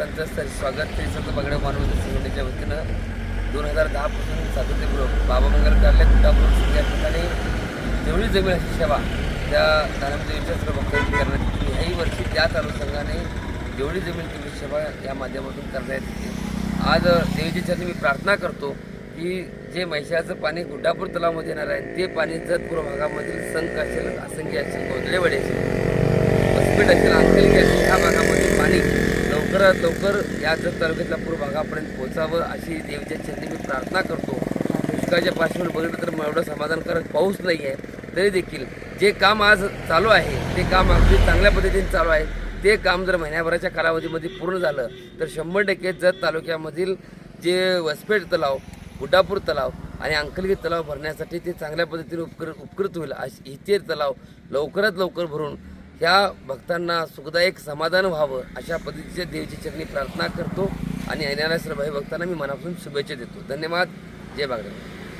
भक्तांचं sir स्वागत ते संत बगडे मानवत संघटनेच्या वतीनं दोन हजार दहापासून सातत्यपूर्वक बाबा मंगल कार्यालय कुटापूर या ठिकाणी जेवढी जमीन अशी सेवा त्या दानमदेवीच्या सर्व भक्तांनी करण्यात याही वर्षी त्या चालू संघाने जेवढी जमीन तेवढी सेवा या माध्यमातून करण्यात येते आज देवीच्या मी प्रार्थना करतो की जे म्हैसाचं पाणी गुड्डापूर तलावामध्ये येणार आहे ते पाणी जतपूर भागामधील संख असेल असंख्य असेल गोंदलेवाडी असेल हॉस्पिटल असेल अंकलिक असेल ह्या भागामध्ये लवकरात लवकर या जत तालुक्यातल्या पूर्व भागापर्यंत पोहोचावं अशी देवीच्या चरणी मी प्रार्थना करतो. दुष्काळाच्या पार्श्वभूमीवर बघितलं तर एवढं समाधानकारक पाऊस नाही आहे तरी देखील जे काम आज चालू आहे ते काम अगदी चांगल्या पद्धतीने चालू आहे. ते काम जर महिन्याभराच्या कालावधीमध्ये पूर्ण झालं तर शंभर टक्के जत तालुक्यामधील जे वसपेठ तलाव गुड्डापूर तलाव आणि अंकलगी तलाव भरण्यासाठी ते चांगल्या पद्धतीने उपकृत उपकृत होईल. अशी इथे तलाव लवकरात लवकर भरून ह्या भक्तांना सुखदायक समाधान व्हावं अशा पद्धतीच्या देवीची चरणी प्रार्थना करतो आणि येणाऱ्या सर्व भक्तांना मी मनापासून शुभेच्छा देतो. धन्यवाद. जय बागडे